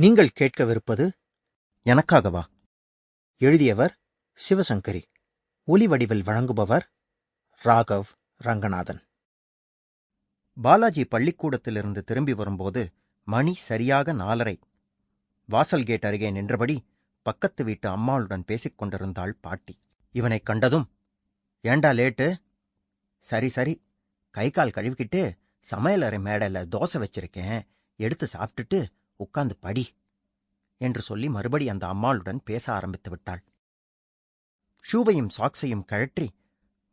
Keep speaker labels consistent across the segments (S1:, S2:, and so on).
S1: நீங்கள் கேட்கவிருப்பது எனக்காகவா? எழுதியவர் சிவசங்கரி. ஒலி வடிவில் வழங்குபவர் ராகவ் ரங்கநாதன். பாலாஜி பள்ளிக்கூடத்திலிருந்து திரும்பி வரும்போது மணி சரியாக நாலரை. வாசல் கேட் அருகே நின்றபடி பக்கத்து வீட்டு அம்மாளுடன் பேசிக் கொண்டிருந்தாள் பாட்டி. இவனைக் கண்டதும் ஏண்டா லேட்டு? சரி சரி. கை கால் கழுவிக்கிட்டு சமையலறை மேடையில தோசை வச்சிருக்கேன். எடுத்து சாப்பிட்டுட்டு உட்கார்ந்து படி என்று சொல்லி மறுபடி அந்த அம்மாளுடன் பேச ஆரம்பித்து விட்டாள். ஷூவையும் சாக்ஸையும் கழற்றி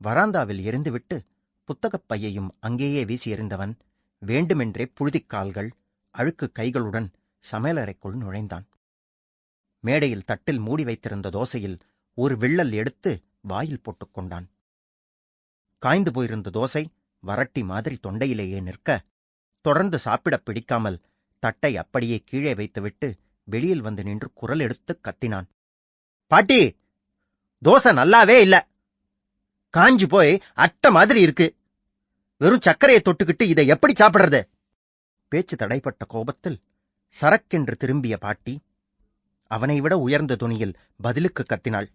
S1: வராந்தாவில் எரிந்துவிட்டு புத்தகப் பையையும் அங்கேயே வீசி எறிந்தவன் வேண்டுமென்றே புழுதிக் கால்கள் அழுக்கு கைகளுடன் சமையலறைக்குள் நுழைந்தான். மேடையில் தட்டில் மூடி வைத்திருந்த தோசையில் ஒரு விள்ளல் எடுத்து வாயில் போட்டுக்கொண்டான் காய்ந்து போயிருந்த தோசை வரட்டி மாதிரி தொண்டையிலேயே நிற்க தொடர்ந்து சாப்பிடப் பிடிக்காமல் தட்டை அப்படியே கீழே வைத்துவிட்டு வெளியில் வந்து நின்று குரல் எடுத்து கத்தினான். பாட்டி தோசை நல்லாவே இல்ல. காஞ்சு போய் அட்டை மாதிரி இருக்கு. வெறும் சர்க்கரையை தொட்டுக்கிட்டு இதை எப்படி சாப்பிடுறது? பேச்சு தடைப்பட்ட கோபத்தில் சரக்கென்று திரும்பிய பாட்டி அவனை விட உயர்ந்த துணியில் பதிலுக்கு கத்தினாள்.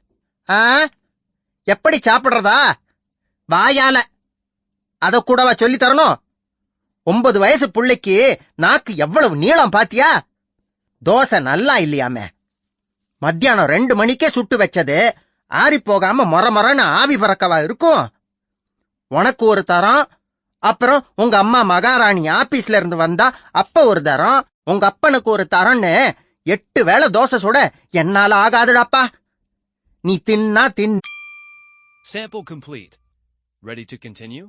S1: ஆ எப்படி சாப்பிடுறதா? வாயால. அத கூடவா சொல்லி தரணும்? ஒன்பது வயசு புள்ளைக்கு நாக்கு எவ்வளவு நீளம் பாத்தியா? தோசை நல்லா இல்லையாமே. மத்தியானம் ரெண்டு மணிக்கே சுட்டு வச்சது. ஆறி போகாம மொரமொரன்னு ஆவி பறக்கவா இருக்கும்? உனக்கு ஒரு தரம். அப்புறம் உங்க அம்மா மகாராணி ஆபீஸ்ல இருந்து வந்தா அப்ப ஒரு தரம். உங்க அப்பனுக்கு ஒரு தரம்னு எட்டு வேளை தோசை சுட என்னால ஆகாதுடாப்பா. நீ தின்னா தின்
S2: Sample complete. Ready to continue?